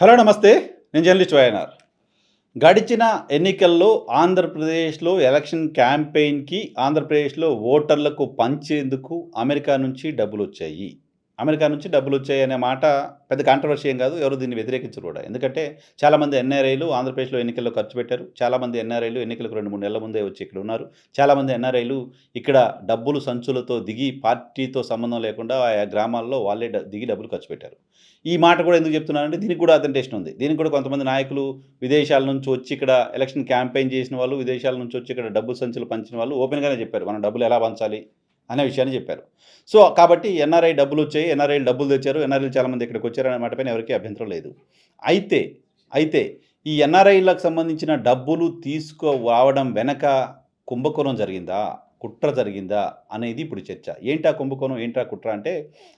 Hello నమస్తే. నేను journalist YNR. గడిచిన ఎన్నికల్లో ఆంధ్రప్రదేశ్లో ఎలక్షన్ క్యాంపెయిన్కి ఆంధ్రప్రదేశ్లో ఓటర్లకు పంచేందుకు అమెరికా నుంచి డబ్బులు వచ్చాయి అమెరికా నుంచి డబ్బులు వచ్చాయి అనే మాట పెద్ద కాంట్రవర్సీ ఏం కాదు ఎవరు దీన్ని వ్యతిరేకించరు కూడా. ఎందుకంటే చాలామంది ఎన్ఆర్ఐలు ఆంధ్రప్రదేశ్లో ఎన్నికల్లో ఖర్చు పెట్టారు. చాలామంది ఎన్ఆర్ఐలు ఎన్నికలకు రెండు మూడు నెలల ముందే వచ్చి ఇక్కడ ఉన్నారు. చాలామంది ఎన్ఆర్ఐలు ఇక్కడ డబ్బులు సంచులతో దిగి పార్టీతో సంబంధం లేకుండా ఆయా గ్రామాల్లో వాళ్ళే డ- దిగి డబ్బులు ఖర్చు పెట్టారు. ఈ మాట కూడా ఎందుకు చెప్తున్నానంటే దీనికి కూడా అథెంటేషన్ ఉంది. దీనికి కూడా కొంతమంది నాయకులు విదేశాల నుంచి వచ్చి ఇక్కడ ఎలక్షన్ క్యాంపెయిన్ చేసిన వాళ్ళు విదేశాల నుంచి వచ్చి ఇక్కడ డబ్బు సంచులు పంచిన వాళ్ళు ఓపెన్గానే చెప్పారు. మనం డబ్బులు ఎలా పంచాలి? అనే విషయాన్ని చెప్పారు. సో కాబట్టి ఎన్ఆర్ఐ డబ్బులు వచ్చాయి ఎన్ఆర్ఐలు డబ్బులు తెచ్చారు ఎన్ఆర్ఐలు చాలామంది ఇక్కడికి వచ్చారు అనే మాట పైన ఎవరికీ అభ్యంతరం లేదు. అయితే అయితే ఈ ఎన్ఆర్ఐలకు సంబంధించిన డబ్బులు తీసుకురావడం వెనక కుంభకోణం జరిగిందా? కుట్ర జరిగిందా? అనేది ఇప్పుడు చర్చ. ఏంటా కుంభకోణం? ఏంటా కుట్ర? అంటే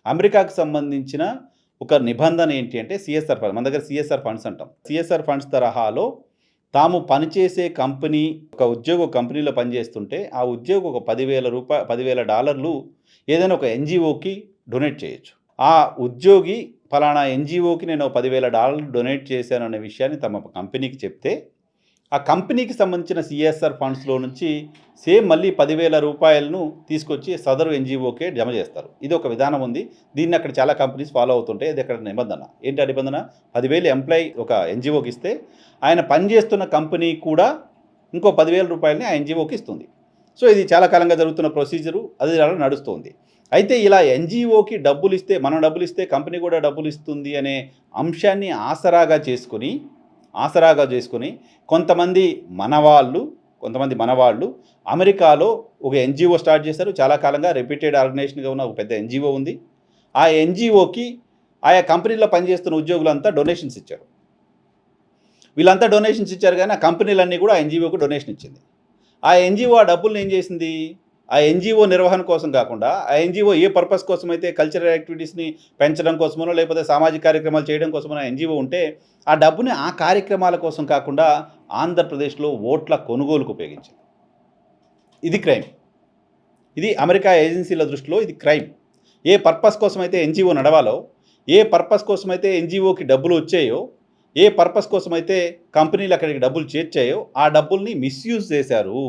అమెరికాకు సంబంధించిన ఒక నిబంధన ఏంటి అంటే సిఎస్ఆర్ ఫండ్ మన దగ్గర సిఎస్ఆర్ ఫండ్స్ అంటాం. సిఎస్ఆర్ ఫండ్స్ తరహాలో తాము పనిచేసే కంపెనీ ఒక ఉద్యోగ కంపెనీలో పనిచేస్తుంటే ఆ ఉద్యోగం ఒక పదివేల రూపాయ పదివేల డాలర్లు ఏదైనా ఒక ఎన్జిఓకి డొనేట్ చేయొచ్చు. ఆ ఉద్యోగి ఫలానా ఎన్జిఓకి నేను ఒక పదివేల డాలర్లు డొనేట్ చేశాను అనే విషయాన్ని తమ కంపెనీకి చెప్తే ఆ కంపెనీకి సంబంధించిన సిఎస్ఆర్ ఫండ్స్లో నుంచి సేమ్ మళ్ళీ పదివేల రూపాయలను తీసుకొచ్చి సదరు ఎన్జిఓకే జమ చేస్తారు. ఇది ఒక విధానం ఉంది. దీన్ని అక్కడ చాలా కంపెనీస్ ఫాలో అవుతుంటాయి. ఇది అక్కడ నిబంధన. ఏంటి ఆ నిబంధన? పదివేలు ఎంప్లాయీ ఒక ఎన్జిఓకి ఇస్తే ఆయన పనిచేస్తున్న కంపెనీ కూడా ఇంకో పదివేల రూపాయలని ఆ ఎన్జిఓకి ఇస్తుంది. సో ఇది చాలా కాలంగా జరుగుతున్న ప్రొసీజరు. అది అలా నడుస్తుంది. అయితే ఇలా ఎన్జిఓకి డబ్బులు ఇస్తే మనం డబ్బులు ఇస్తే కంపెనీ కూడా డబ్బులు ఇస్తుంది అనే అంశాన్ని ఆసరాగా చేసుకుని ఆసరాగా చేసుకుని కొంతమంది మనవాళ్ళు కొంతమంది మనవాళ్ళు అమెరికాలో ఒక ఎన్జిఓ స్టార్ట్ చేశారు. చాలా కాలంగా రెప్యూటెడ్ ఆర్గనైజేషన్గా ఉన్న ఒక పెద్ద ఎన్జిఓ ఉంది. ఆ ఎన్జిఓకి ఆయా కంపెనీలో పనిచేస్తున్న ఉద్యోగులంతా డొనేషన్స్ ఇచ్చారు. వీళ్ళంతా డొనేషన్స్ ఇచ్చారు కానీ ఆ కంపెనీలన్నీ కూడా ఆ ఎన్జిఓకి డొనేషన్ ఇచ్చింది. ఆ ఎన్జిఓ ఆ డబ్బులను ఏం చేసింది? ఆ ఎన్జిఓ నిర్వహణ కోసం కాకుండా ఆ ఎన్జిఓ ఏ పర్పస్ కోసం అయితే కల్చరల్ యాక్టివిటీస్ని పెంచడం కోసమనో లేకపోతే సామాజిక కార్యక్రమాలు చేయడం కోసమో ఎన్జిఓ ఉంటే ఆ డబ్బుని ఆ కార్యక్రమాల కోసం కాకుండా ఆంధ్రప్రదేశ్లో ఓట్ల కొనుగోలుకు ఉపయోగించింది. ఇది క్రైమ్ ఇది అమెరికా ఏజెన్సీల దృష్టిలో ఇది క్రైమ్ ఏ పర్పస్ కోసం అయితే ఎన్జిఓ నడవాలో ఏ పర్పస్ కోసం అయితే ఎన్జిఓకి డబ్బులు వచ్చాయో ఏ పర్పస్ కోసం అయితే కంపెనీలు అక్కడికి డబ్బులు చేర్చాయో ఆ డబ్బుల్ని మిస్యూజ్ చేశారు.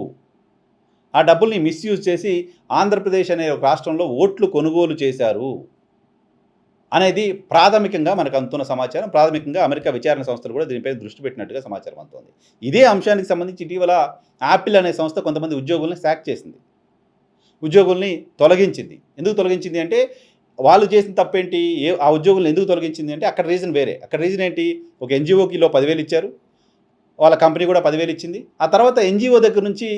ఆ డబ్బుల్ని మిస్యూజ్ చేసి ఆంధ్రప్రదేశ్ అనే ఒక రాష్ట్రంలో ఓట్లు కొనుగోలు చేశారు అనేది ప్రాథమికంగా మనకు అందుతున్న సమాచారం. ప్రాథమికంగా అమెరికా విచారణ సంస్థలు కూడా దీనిపై దృష్టి పెట్టినట్టుగా సమాచారం అందుతోంది. ఇదే అంశానికి సంబంధించి ఇటీవల యాపిల్ అనే సంస్థ కొంతమంది ఉద్యోగుల్ని శాక్ చేసింది. ఉద్యోగుల్ని తొలగించింది. ఎందుకు తొలగించింది అంటే వాళ్ళు చేసిన తప్పేంటి? ఏ ఆ ఉద్యోగులను ఎందుకు తొలగించింది అంటే అక్కడ రీజన్ వేరే. అక్కడ రీజన్ ఏంటి? ఒక ఎన్జిఓకి లో పదివేలు ఇచ్చారు. వాళ్ళ కంపెనీ కూడా పదివేలు ఇచ్చింది. ఆ తర్వాత ఎన్జిఓ దగ్గర నుంచి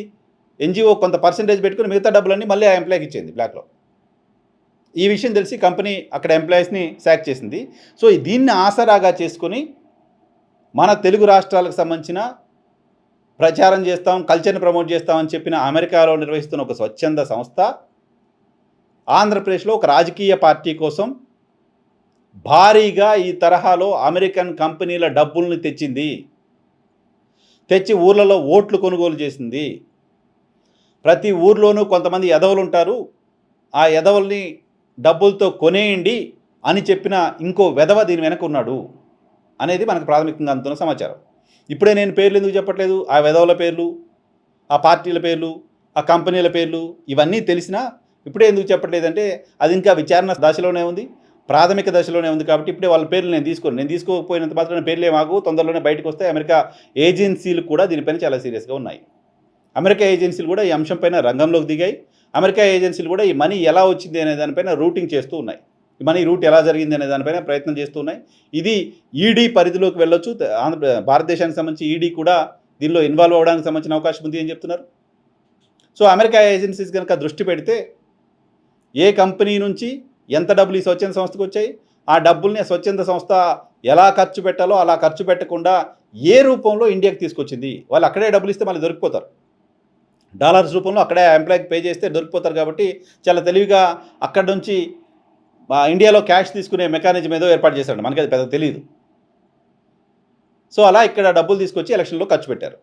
ఎన్జిఓ కొంత పర్సంటేజ్ పెట్టుకుని మిగతా డబ్బులన్నీ మళ్ళీ ఆ ఎంప్లాయ్కి ఇచ్చింది బ్లాక్లో ఈ విషయం తెలిసి కంపెనీ అక్కడ ఎంప్లాయీస్ని శాక్ చేసింది. సో దీన్ని ఆసరాగా చేసుకొని మన తెలుగు రాష్ట్రాలకు సంబంధించిన ప్రచారం చేస్తాం కల్చర్ని ప్రమోట్ చేస్తామని చెప్పిన అమెరికాలో నిర్వహిస్తున్న ఒక స్వచ్ఛంద సంస్థ ఆంధ్రప్రదేశ్లో ఒక రాజకీయ పార్టీ కోసం భారీగా ఈ తరహాలో అమెరికన్ కంపెనీల డబ్బుల్ని తెచ్చింది. తెచ్చి ఊర్లలో ఓట్లు కొనుగోలు చేసింది. ప్రతి ఊర్లోనూ కొంతమంది ఎదవలు ఉంటారు. ఆ ఎదవల్ని డబ్బులతో కొనేయండి అని చెప్పిన ఇంకో వెధవ దీని వెనక ఉన్నాడు అనేది మనకు ప్రాథమికంగా అందుతున్న సమాచారం. ఇప్పుడే నేను పేర్లు ఎందుకు చెప్పట్లేదు? ఆ వెధవల పేర్లు ఆ పార్టీల పేర్లు ఆ కంపెనీల పేర్లు ఇవన్నీ తెలిసినా ఇప్పుడే ఎందుకు చెప్పట్లేదంటే అది ఇంకా విచారణ దశలోనే ఉంది ప్రాథమిక దశలోనే ఉంది కాబట్టి ఇప్పుడే వాళ్ళ పేర్లు నేను తీసుకోను. నేను తీసుకోకపోయినంత మాత్రం పేర్లే మాకు తొందరలోనే బయటకు వస్తే అమెరికా ఏజెన్సీలు కూడా దీనిపైన చాలా సీరియస్గా ఉన్నాయి. అమెరికా ఏజెన్సీలు కూడా ఈ అంశంపైన రంగంలోకి దిగాయి. అమెరికా ఏజెన్సీలు కూడా ఈ మనీ ఎలా వచ్చింది అనే దానిపైన రూటింగ్ చేస్తూ ఉన్నాయి. ఈ మనీ రూట్ ఎలా జరిగింది అనే దానిపైన ప్రయత్నం చేస్తూ ఉన్నాయి. ఇది ఈడీ పరిధిలోకి వెళ్ళొచ్చు. ఆంధ్ర భారతదేశానికి సంబంధించి ఈడీ కూడా దీనిలో ఇన్వాల్వ్ అవ్వడానికి సంబంధించిన అవకాశం ఉంది అని చెప్తున్నారు. సో అమెరికా ఏజెన్సీస్ కనుక దృష్టి పెడితే ఏ కంపెనీ నుంచి ఎంత డబ్బులు ఈ స్వచ్ఛంద సంస్థకు వచ్చాయి ఆ డబ్బుల్ని స్వచ్ఛంద సంస్థ ఎలా ఖర్చు పెట్టాలో అలా ఖర్చు పెట్టకుండా ఏ రూపంలో ఇండియాకి తీసుకొచ్చింది? వాళ్ళు అక్కడే డబ్బులు ఇస్తే మళ్ళీ దొరికిపోతారు. డాలర్స్ రూపంలో అక్కడే ఎంప్లాయ్కి పే చేస్తే దొరికిపోతారు కాబట్టి చాలా తెలివిగా అక్కడి నుంచి ఇండియాలో క్యాష్ తీసుకునే మెకానిజం ఏదో ఏర్పాటు చేశాడు మనకి అది పెద్ద తెలియదు సో అలా ఇక్కడ డబ్బులు తీసుకొచ్చి ఎలక్షన్లో ఖర్చు పెట్టారు.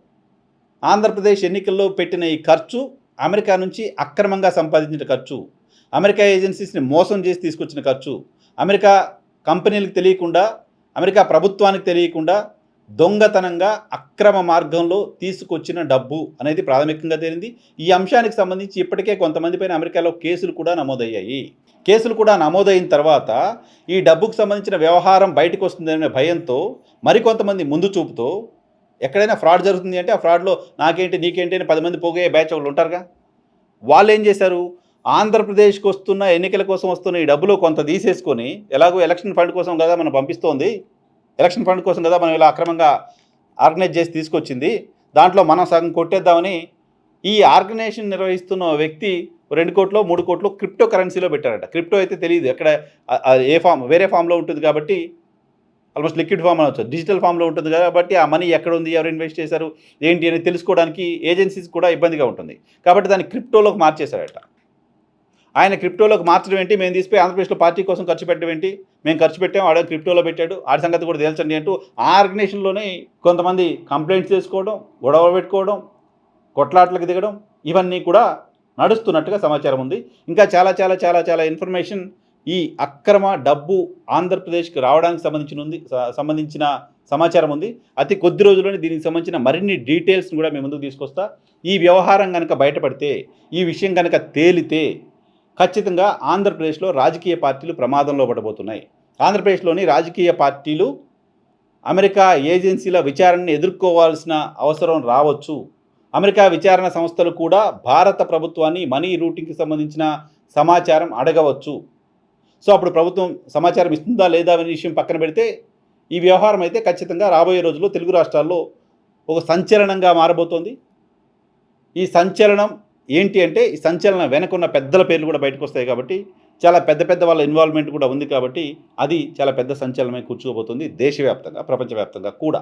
ఆంధ్రప్రదేశ్ ఎన్నికల్లో పెట్టిన ఈ ఖర్చు అమెరికా నుంచి అక్రమంగా సంపాదించిన ఖర్చు అమెరికా ఏజెన్సీస్ని మోసం చేసి తీసుకొచ్చిన ఖర్చు అమెరికా కంపెనీలకు తెలియకుండా అమెరికా ప్రభుత్వానికి తెలియకుండా దొంగతనంగా అక్రమ మార్గంలో తీసుకొచ్చిన డబ్బు అనేది ప్రాథమికంగా తేలింది. ఈ అంశానికి సంబంధించి ఇప్పటికే కొంతమంది పైన అమెరికాలో కేసులు కూడా నమోదయ్యాయి. కేసులు కూడా నమోదైన తర్వాత ఈ డబ్బుకు సంబంధించిన వ్యవహారం బయటకు వస్తుందనే భయంతో మరికొంతమంది ముందు చూపుతో ఎక్కడైనా ఫ్రాడ్ జరుగుతుంది అంటే ఆ ఫ్రాడ్లో నాకేంటి నీకేంటి అని పది మంది పోగే బ్యాచ్ ఒకళ్ళు ఉంటారుగా? వాళ్ళు ఏం చేశారు? ఆంధ్రప్రదేశ్కి వస్తున్న ఎన్నికల కోసం వస్తున్న ఈ డబ్బులో కొంత తీసేసుకొని ఎలాగో ఎలక్షన్ ఫండ్ కోసం కదా మనం పంపిస్తోంది. ఎలక్షన్ ఫండ్ కోసం కదా మనం ఇలా అక్రమంగా ఆర్గనైజ్ చేసి తీసుకొచ్చింది. దాంట్లో మనం సగం కొట్టేద్దామని ఈ ఆర్గనైజేషన్ నిర్వహిస్తున్న వ్యక్తి రెండు కోట్లు మూడు కోట్లు క్రిప్టో కరెన్సీలో పెట్టారట. క్రిప్టో అయితే తెలియదు. ఎక్కడ ఏ ఫామ్ వేరే ఫామ్లో ఉంటుంది కాబట్టి ఆల్మోస్ట్ లిక్విడ్ ఫామ్ అనవచ్చు డిజిటల్ ఫామ్లో ఉంటుంది కాబట్టి ఆ మనీ ఎక్కడ ఉంది ఎవరు ఇన్వెస్ట్ చేశారు ఏంటి అని తెలుసుకోవడానికి ఏజెన్సీస్ కూడా ఇబ్బందిగా ఉంటుంది. కాబట్టి దాన్ని క్రిప్టోలోకి మార్చేశారట. ఆయన క్రిప్టోలోకి మార్చడం ఏంటి? మేము తీసిపోయి ఆంధ్రప్రదేశ్లో పార్టీ కోసం ఖర్చు పెట్టడం ఏంటి? మేము ఖర్చు పెట్టాము ఆడ క్రిప్టోలో పెట్టాడు. ఆడి సంగతి కూడా తేల్చండి అంటూ ఆ ఆర్గనైజేషన్లోనే కొంతమంది కంప్లైంట్స్ చేసుకోవడం గొడవ పెట్టుకోవడం కొట్లాట్లకు దిగడం ఇవన్నీ కూడా నడుస్తున్నట్టుగా సమాచారం ఉంది. ఇంకా చాలా చాలా చాలా చాలా ఇన్ఫర్మేషన్ ఈ అక్రమ డబ్బు ఆంధ్రప్రదేశ్కి రావడానికి సంబంధించిన ఉంది సంబంధించిన సమాచారం ఉంది. అతి కొద్ది రోజుల్లోనే దీనికి సంబంధించిన మరిన్ని డీటెయిల్స్ని కూడా మేము ముందుకు తీసుకొస్తా. ఈ వ్యవహారం కనుక బయటపడితే ఈ విషయం కనుక తేలితే ఖచ్చితంగా ఆంధ్రప్రదేశ్లో రాజకీయ పార్టీలు ప్రమాదంలో పడబోతున్నాయి. ఆంధ్రప్రదేశ్లోని రాజకీయ పార్టీలు అమెరికా ఏజెన్సీల విచారణను ఎదుర్కోవాల్సిన అవసరం రావచ్చు. అమెరికా విచారణ సంస్థలు కూడా భారత ప్రభుత్వాన్ని మనీ రూటింగ్కి సంబంధించిన సమాచారం అడగవచ్చు. సో అప్పుడు ప్రభుత్వం సమాచారం ఇస్తుందా లేదా అనే విషయం పక్కన పెడితే ఈ వ్యవహారం అయితే ఖచ్చితంగా రాబోయే రోజుల్లో తెలుగు రాష్ట్రాల్లో ఒక సంచలనంగా మారబోతోంది. ఈ సంచలనం ఏంటి అంటే ఈ సంచలనం వెనకున్న పెద్దల పేర్లు కూడా బయటకు వస్తాయి కాబట్టి చాలా పెద్ద పెద్ద వాళ్ళ ఇన్వాల్వ్మెంట్ కూడా ఉంది కాబట్టి అది చాలా పెద్ద సంచలనమే కూర్చోబోతుంది దేశవ్యాప్తంగా ప్రపంచవ్యాప్తంగా కూడా.